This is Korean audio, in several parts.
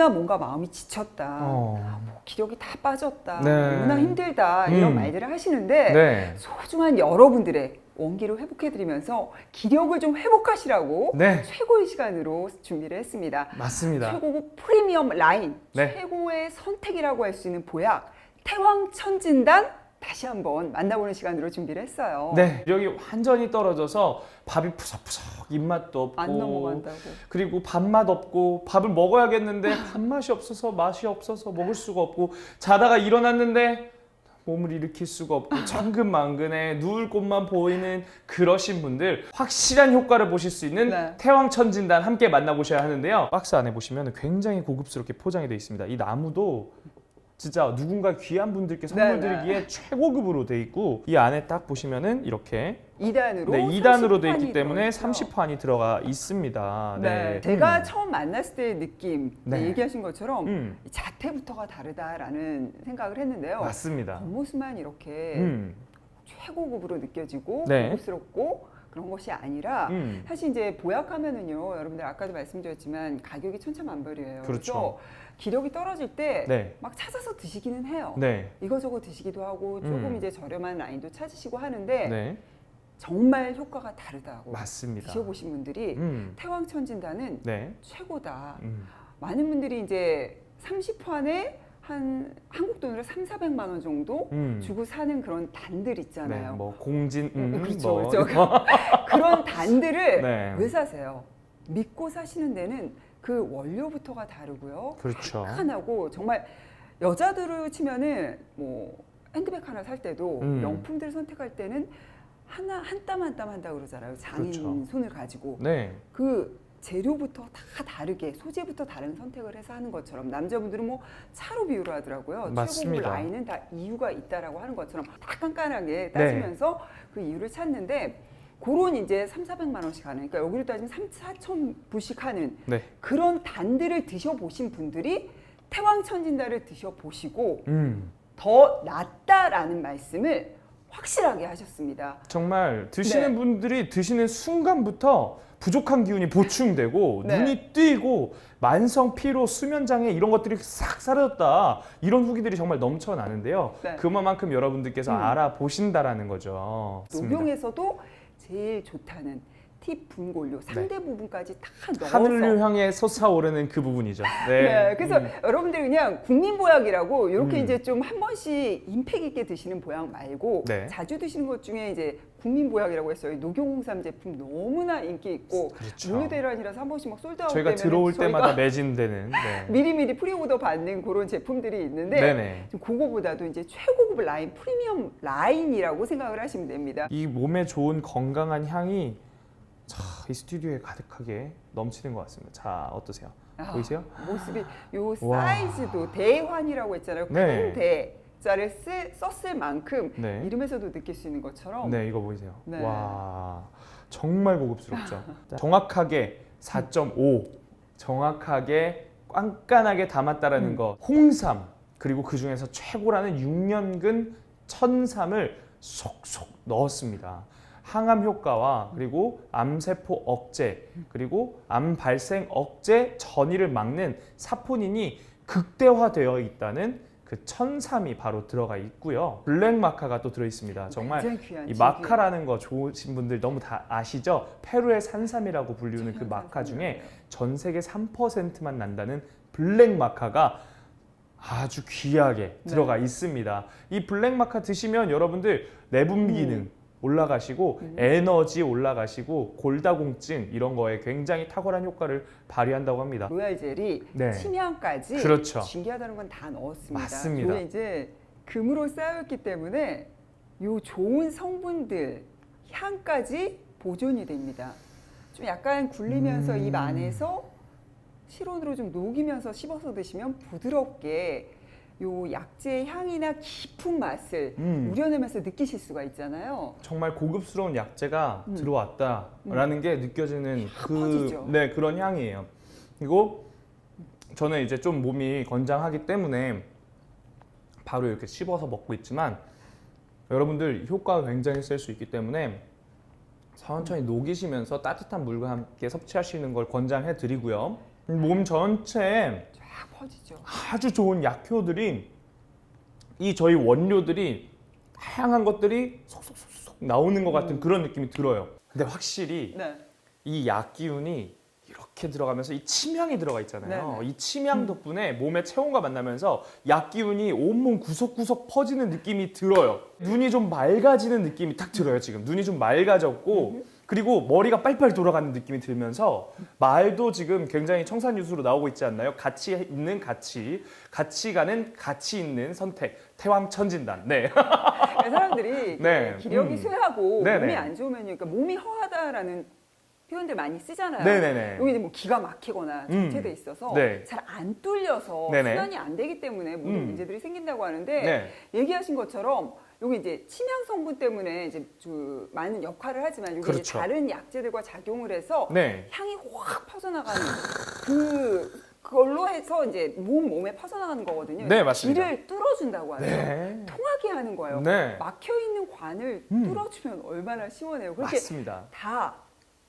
너무나 뭔가 마음이 지쳤다. 어. 기력이 다 빠졌다. 네. 너무나 힘들다. 이런 음. 말들을 하시는데 네. 소중한 여러분들의 원기를 회복해드리면서 기력을 좀 회복하시라고 네. 최고의 시간으로 준비를 했습니다. 맞습니다. 최고급 프리미엄 라인, 네. 최고의 선택이라고 할 수 있는 보약, 태왕 천진단 다시 한번 만나보는 시간으로 준비를 했어요. 네. 여기 완전히 떨어져서 밥이 푸석푸석 입맛도 없고 안 넘어간다고. 그리고 밥맛 없고 밥을 먹어야겠는데 밥맛이 없어서 맛이 없어서 먹을 수가 없고 자다가 일어났는데 몸을 일으킬 수가 없고 천근만근해 누울 곳만 보이는 그러신 분들 확실한 효과를 보실 수 있는 네. 태왕천진단 함께 만나보셔야 하는데요 박스 안에 보시면 굉장히 고급스럽게 포장이 되어 있습니다 이 나무도 진짜 누군가 귀한 분들께 선물 네, 네. 드리기에 최고급으로 돼 있고 이 안에 딱 보시면은 이렇게 2단으로 네, 2단으로 돼 있기 때문에 30환이 들어가 있습니다. 네. 네. 제가 음. 처음 만났을 때의 느낌 네. 얘기하신 것처럼 음, 자태부터가 다르다라는 생각을 했는데요. 맞습니다. 겉모습만 이렇게 음, 최고급으로 느껴지고 네. 고급스럽고 그런 것이 아니라 음. 사실 이제 보약하면은요 여러분들 아까도 말씀드렸지만 가격이 천차만별이에요. 그렇죠. 기력이 떨어질 때막 네. 찾아서 드시기는 해요. 네. 이거저거 드시기도 하고 조금 음. 이제 저렴한 라인도 찾으시고 하는데 네. 정말 효과가 다르다고 맞습니다. 드셔보신 분들이 음. 태왕천진단은 네. 최고다. 음. 많은 분들이 이제 30환에 한 한국 돈으로 3, 400만 원 정도 음. 주고 사는 그런 단들 네. 있잖아요. 뭐 공진 음, 음, 그렇죠, 뭐 그렇죠. 그런 단들을 네. 왜 사세요? 믿고 사시는 데는 그 원료부터가 다르고요. 그렇죠. 하나고 정말 여자들을 치면은 뭐 핸드백 하나 살 때도 음. 명품들 선택할 때는 하나 한 땀 한 땀 한다 그러잖아요. 장인 그렇죠. 손을 가지고 네. 그 재료부터 다 다르게 소재부터 다른 선택을 해서 하는 것처럼 남자분들은 뭐 차로 비유를 하더라고요. 맞습니다. 라인은 다 이유가 있다라고 하는 것처럼 다 깐깐하게 네. 따지면서 그 이유를 찾는데 그런 이제 3, 400만 원씩 하는 그러니까 여기로 따지면 3, 4천 불씩 하는 네. 그런 단들을 드셔보신 분들이 태왕천진단을 드셔보시고 음. 더 낫다라는 말씀을 확실하게 하셨습니다. 정말 드시는 네. 분들이 드시는 순간부터 부족한 기운이 보충되고 네. 눈이 뜨이고 만성 피로 수면 장애 이런 것들이 싹 사라졌다 이런 후기들이 정말 넘쳐나는데요 네. 그만큼 여러분들께서 음. 알아보신다라는 거죠 맞습니다. 녹용에서도 제일 좋다는 팁 분골료 상대 부분까지 다 넣어서 네. 하늘을 향해 솟아오르는 그 부분이죠 네, 네, 그래서 음. 여러분들 그냥 국민 보약이라고 이렇게 음. 이제 좀 한 번씩 임팩 있게 드시는 보약 말고 네. 자주 드시는 것 중에 이제 국민 보약이라고 했어요. 녹용홍삼 제품 너무나 인기 있고 그렇죠. 물류대란이라서 한 번씩 막 솔드아웃 저희가 되면 들어올 때마다 매진되는 네. 미리미리 프리오더 받는 그런 제품들이 있는데 네네. 좀 그거보다도 이제 최고급 라인 프리미엄 라인이라고 생각을 하시면 됩니다. 이 몸에 좋은 건강한 향이 자, 이 스튜디오에 가득하게 넘치는 것 같습니다. 자, 어떠세요? 아, 보이세요? 모습이 요 와. 사이즈도 대환이라고 했잖아요. 네. 큰 대 자를 쓰, 썼을 만큼 네. 이름에서도 느낄 수 있는 것처럼 네, 이거 보이세요. 네. 와, 정말 고급스럽죠. 정확하게 4.5, 정확하게 깐깐하게 담았다라는 음. 거. 홍삼 그리고 그 중에서 최고라는 6년근 천삼을 속속 넣었습니다. 항암 효과와 그리고 암세포 억제 그리고 암 발생 억제 전이를 막는 사포닌이 극대화되어 있다는 그 천삼이 바로 들어가 있고요. 블랙 마카가 또 들어 있습니다. 정말 이 마카라는 거 좋으신 분들 너무 다 아시죠? 페루의 산삼이라고 불리는 그 마카 중에 전 세계 3%만 난다는 블랙 마카가 아주 귀하게 네. 들어가 있습니다. 이 블랙 마카 드시면 여러분들 내분비 음. 기능 올라가시고 음. 에너지 올라가시고 골다공증 이런 거에 굉장히 탁월한 효과를 발휘한다고 합니다. 로얄 젤이 네. 침향까지 그렇죠. 진기하다는 건 다 넣었습니다. 맞습니다. 이게 이제 금으로 쌓였기 때문에 요 좋은 성분들 향까지 보존이 됩니다. 좀 약간 굴리면서 음. 입 안에서 실온으로 좀 녹이면서 씹어서 드시면 부드럽게 요 약재의 향이나 깊은 맛을 음. 우려내면서 느끼실 수가 있잖아요. 정말 고급스러운 약재가 음. 들어왔다라는 게 느껴지는 그 퍼지죠. 네, 그런 향이에요. 그리고 저는 이제 좀 몸이 건장하기 때문에 바로 이렇게 씹어서 먹고 있지만 여러분들 효과가 굉장히 셀 수 있기 때문에 천천히 녹이시면서 따뜻한 물과 함께 섭취하시는 걸 권장해 드리고요. 몸 전체에 퍼지죠. 아주 좋은 약효들이 이 저희 원료들이 다양한 것들이 속속속속 나오는 것 같은 그런 느낌이 들어요. 근데 확실히 네. 이 약 기운이 이렇게 들어가면서 이 침향이 들어가 있잖아요. 네네. 이 침향 덕분에 몸의 체온과 만나면서 약 기운이 온몸 구석구석 퍼지는 느낌이 들어요. 눈이 좀 맑아지는 느낌이 딱 들어요. 지금 눈이 좀 맑아졌고 그리고 머리가 빨리빨리 돌아가는 느낌이 들면서 말도 지금 굉장히 청산 유수로 나오고 있지 않나요? 가치 있는 가치, 가치 가는 가치 있는 선택, 태왕 천진단. 네. 그러니까 사람들이 네. 기력이 음. 쇠하고 네네. 몸이 안 좋으면 그러니까 몸이 허하다라는 표현들 많이 쓰잖아요. 네네네. 여기 이제 뭐 기가 막히거나 음. 정체돼 있어서 네. 잘안 뚫려서 네네. 순환이 안 되기 때문에 모든 음. 문제들이 생긴다고 하는데 네. 얘기하신 것처럼 여기 이제 침향 성분 때문에 이제 그 많은 역할을 하지만 여기 이제 그렇죠. 다른 약재들과 작용을 해서 네. 향이 확 퍼져나가는 그 그걸로 해서 이제 몸 몸에 퍼져나가는 거거든요. 네, 맞습니다. 길을 뚫어준다고 하죠. 네. 통하게 하는 거예요. 네. 막혀 있는 관을 음. 뚫어주면 얼마나 시원해요. 그렇게 맞습니다. 다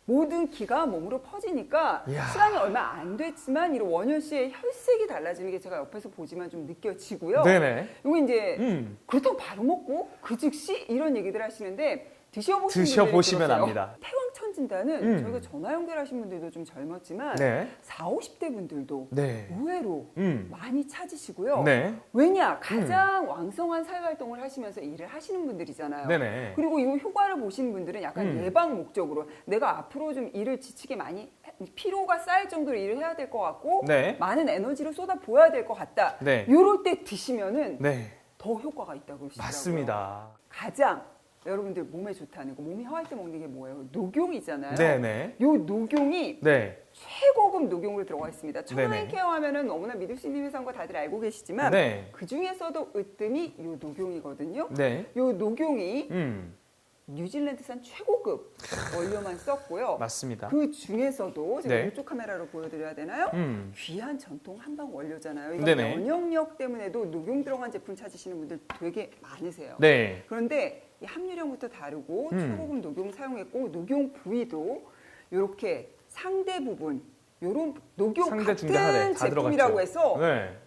모든 기가 몸으로 퍼지니까 이야. 시간이 얼마 안 됐지만 이런 원효 씨의 혈색이 달라지는 게 제가 옆에서 보지만 좀 느껴지고요. 네네. 이거 이제 음. 그렇다고 바로 먹고 그 즉시 이런 얘기들 하시는데 드셔보시면 드셔보시면 압니다. 태왕천 진단은 음. 저희가 전화 연결하신 분들도 좀 젊었지만 네. 4, 50대 분들도 네. 의외로 음. 많이 찾으시고요. 네. 왜냐 가장 왕성한 사회 활동을 하시면서 일을 하시는 분들이잖아요. 네네. 그리고 이 효과를 보신 분들은 약간 음. 예방 목적으로 내가 앞으로 좀 일을 지치게 많이 해- 피로가 쌓일 정도로 일을 해야 될 것 같고 네. 많은 에너지를 쏟아 보여야 될 것 같다. 네. 이럴 때 드시면은 네. 더 효과가 있다고 그러시더라고요. 맞습니다. 가장 여러분들 몸에 좋다는 거 몸이 허할 때 먹는 게 뭐예요? 녹용이잖아요. 네네. 요 녹용이 네. 최고급 녹용으로 들어가 있습니다. 네네. 천연 케어 하면은 너무나 믿을 수 있는 회사인 거 다들 알고 계시지만 네. 그 중에서도 으뜸이 요 녹용이거든요. 네. 요 녹용이 음. 뉴질랜드산 최고급 원료만 썼고요. 맞습니다. 그 중에서도 제가 네. 이쪽 카메라로 보여드려야 되나요? 음. 귀한 전통 한방 원료잖아요. 이거 네네. 면역력 때문에도 녹용 들어간 제품 찾으시는 분들 되게 많으세요. 네. 그런데 이 함유량부터 다르고 음. 초고급 녹용 사용했고 녹용 부위도 이렇게 상대 부분 요런 녹용 상대 같은 제품이라고 들어갔죠. 해서 네.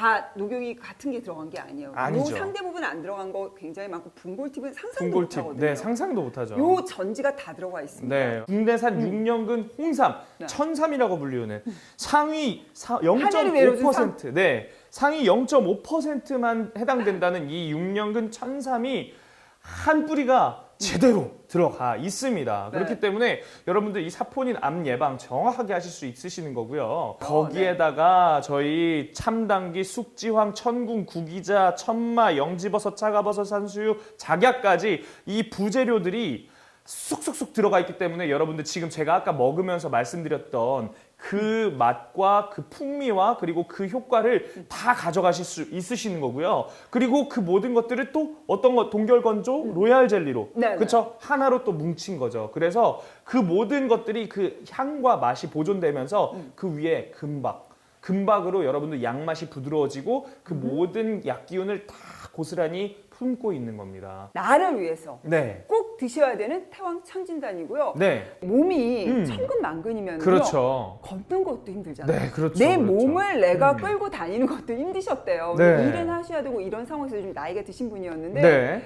다 녹용이 같은 게 들어간 게 아니에요. 아니죠. 요 상대 부분 안 들어간 거 굉장히 많고 분골팁은 상상도 군골팁. 못하거든요. 네, 상상도 못하죠. 요 전지가 다 들어가 있습니다. 네, 국내산 육년근 홍삼, 네. 천삼이라고 불리우는 상위 사- 하늘을 내려준 0.5%, 네, 상위 0.5%만 해당된다는 이 육년근 천삼이 한 뿌리가 제대로 들어가 있습니다. 네. 그렇기 때문에 여러분들 이 사포닌 암 예방 정확하게 하실 수 있으시는 거고요. 어, 거기에다가 저희 참당기, 숙지황, 천궁, 구기자, 천마, 영지버섯, 차가버섯, 산수유, 작약까지 이 부재료들이 쑥쑥쑥 들어가 있기 때문에 여러분들 지금 제가 아까 먹으면서 말씀드렸던 그 맛과 그 풍미와 그리고 그 효과를 다 가져가실 수 있으시는 거고요. 그리고 그 모든 것들을 또 어떤 것 동결 건조 로얄 젤리로 네, 네. 그렇죠 하나로 또 뭉친 거죠. 그래서 그 모든 것들이 그 향과 맛이 보존되면서 그 위에 금박 금박으로 여러분들 양맛이 부드러워지고 그 모든 약 기운을 다 고스란히 품고 있는 겁니다. 나를 위해서 네. 꼭 드셔야 되는 태왕 천진단이고요. 네. 몸이 음. 천근만근이면 그렇죠. 걷는 것도 힘들잖아요. 네, 그렇죠. 내 그렇죠. 몸을 내가 음. 끌고 다니는 것도 힘드셨대요. 네. 일은 하셔야 되고 이런 상황에서 좀 나이가 드신 분이었는데 네.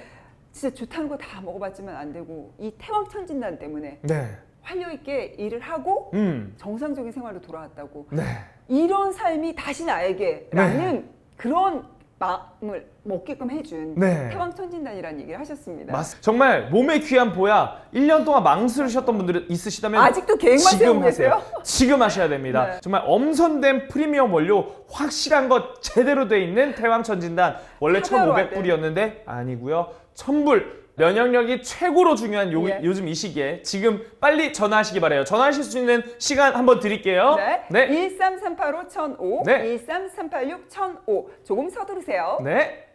진짜 좋다는 거 다 먹어봤지만 안 되고 이 태왕 천진단 때문에 네. 활력 있게 일을 하고 음. 정상적인 생활로 돌아왔다고 네. 이런 삶이 다시 나에게라는 그런 마음을 먹게끔 해준 네. 태왕 천진단이라는 얘기를 하셨습니다. 맞 정말 몸의 귀한 보약 1년 동안 망설이셨던 분들 있으시다면 아직도 계획만 세우고 지금 계세요? 지금 하셔야 됩니다. 네. 정말 엄선된 프리미엄 원료 확실한 것 제대로 돼 있는 태왕 천진단 원래 사과로 안 1,500불이었는데 아니고요. 1,000불. 면역력이 최고로 중요한 요, 예. 요즘 이 시기에 지금 빨리 전화하시기 바래요. 전화하실 수 있는 시간 한번 드릴게요. 네. 13385 1005, 네. 13386 1005. 조금 서두르세요. 네.